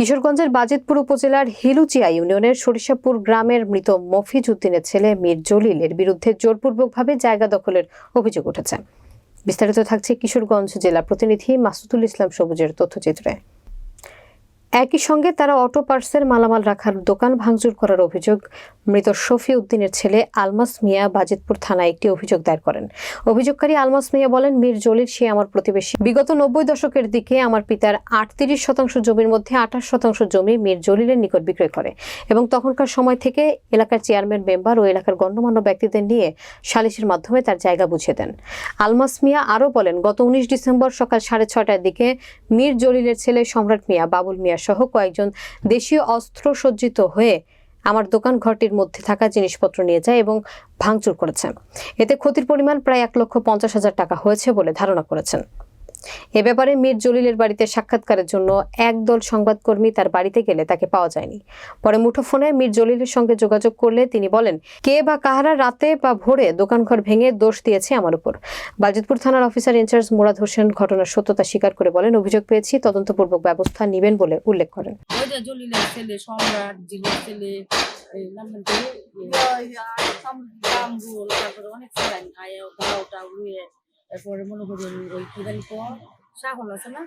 কিশোরগঞ্জের বাজিতপুর উপজেলার হিলুচিয়া ইউনিয়নের সরিষাপুর গ্রামের মৃত মফিজ উদ্দিনের ছেলে মীর জলিলের বিরুদ্ধে জোরপূর্বকভাবে জায়গা দখলের অভিযোগ উঠেছে। বিস্তারিত থাকছে কিশোরগঞ্জ জেলা প্রতিনিধি মাসুদুল ইসলাম সবুজের তথ্যচিত্রে। একই সঙ্গে তারা অটো পার্সের মালামাল রাখার দোকান ভাঙচুর করার অভিযোগ মৃত শফি উদ্দিনের ছেলে আলমাস মিয়া বাজিতপুর থানায় একটি অভিযোগ দায়ের করেন। অভিযোগকারী আলমাস মিয়া বলেন, মীর জলিল, সে আমার প্রতিবেশী। বিগত নব্বই দশকের দিকে আমার পিতার আটত্রিশ শতাংশ জমির মধ্যে আঠাশ শতাংশ জমি মীর জলিলের নিকট বিক্রয় করে এবং তখনকার সময় থেকে এলাকার চেয়ারম্যান, মেম্বার ও এলাকার গণ্যমান্য ব্যক্তিদের নিয়ে সালিসের মাধ্যমে তার জায়গা বুঝিয়ে দেন। আলমাস মিয়া আরও বলেন, গত উনিশ ডিসেম্বর সকাল সাড়ে ছটার দিকে মীর জলিলের ছেলে সম্রাট মিয়া বাবুল মিয়া সহ কয়েকজন দেশীয় অস্ত্র সজ্জিত হয়ে আমার দোকান ঘরটির মধ্যে থাকা জিনিসপত্র নিয়ে যায় এবং ভাঙচুর করেছে। এতে ক্ষতির পরিমাণ প্রায় এক লক্ষ পঞ্চাশ হাজার টাকা হয়েছে বলে ধারণা করেছেন। এ ব্যাপারে মীর জলিলের বাড়িতে সাক্ষাৎকারের জন্য একদল সংবাদকর্মী তার বাড়িতে গেলে তাকে পাওয়া যায়নি। পরে মুঠোফোনে মীর জলিলের সঙ্গে যোগাযোগ করলে তিনি বলেন কে বা কাহারা রাতে বা ভোরে দোকানঘর ভেঙে দোষ দিয়েছে আমার উপর? বাজিতপুর থানার অফিসার ইনচার্জ মুরাদ হোসেন ঘটনার সত্যতা স্বীকার করে বলেন অভিযোগ পেয়েছি তদন্তপূর্বক ব্যবস্থা নেবেন বলে উল্লেখ করেন। জলিলের ছেলে সম্রাট জিলের ছেলে এই নাম কি? কামরুল তারপরে অনেক ছেলে আয়া গাও টাও রুয়ে এরপরে মনে করেন ওই কি জানি তো শাহল আছে না?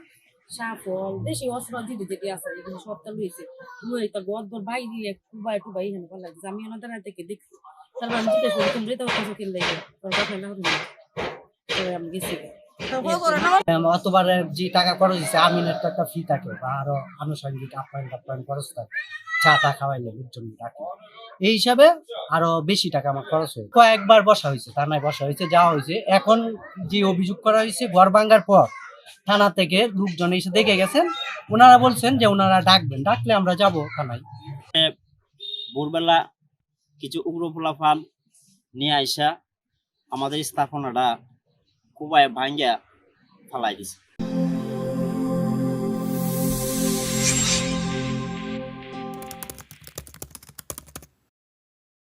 সাফল দেশি অস্ত্র যেটি যেটি আছে এগুলো সবটা লুয়েছে লুয়ে তার গদ্দর বাইরে দিয়ে টুবাই টুবাই এখানে ভালো লাগছে আমি ওনাদের থেকে দেখছি। তারপর আমি জিজ্ঞেস করি তুমি তো কিনলে তোর কথা না হলো আমি গেছি অতবার যে টাকা খরচ হয়েছে আমিনের তো একটা ফি থাকে বা আরও আনুষঙ্গিক আপ্যায়ন টাপ্যায়ন খরচ থাকে। চা টা খাওয়াইলে লোকজন থাকে এই হিসাবে আরও বেশি টাকা আমার খরচ হয়েছে। কয়েকবার বসা হয়েছে, থানায় বসা হয়েছে, যাওয়া হয়েছে। এখন যে অভিযোগ করা হয়েছে, ঘর ভাঙ্গার পর থানা থেকে লোকজন এসে দেখে গেছেন। ওনারা বলছেন যে ওনারা ডাকবেন, ডাকলে আমরা যাব থানায়। ভোরবেলা কিছু উগ্র ফুলাফান নিয়ে আইসা আমাদের স্থাপনাটা খুবই ভাঙ্গা ফালাই দিছে।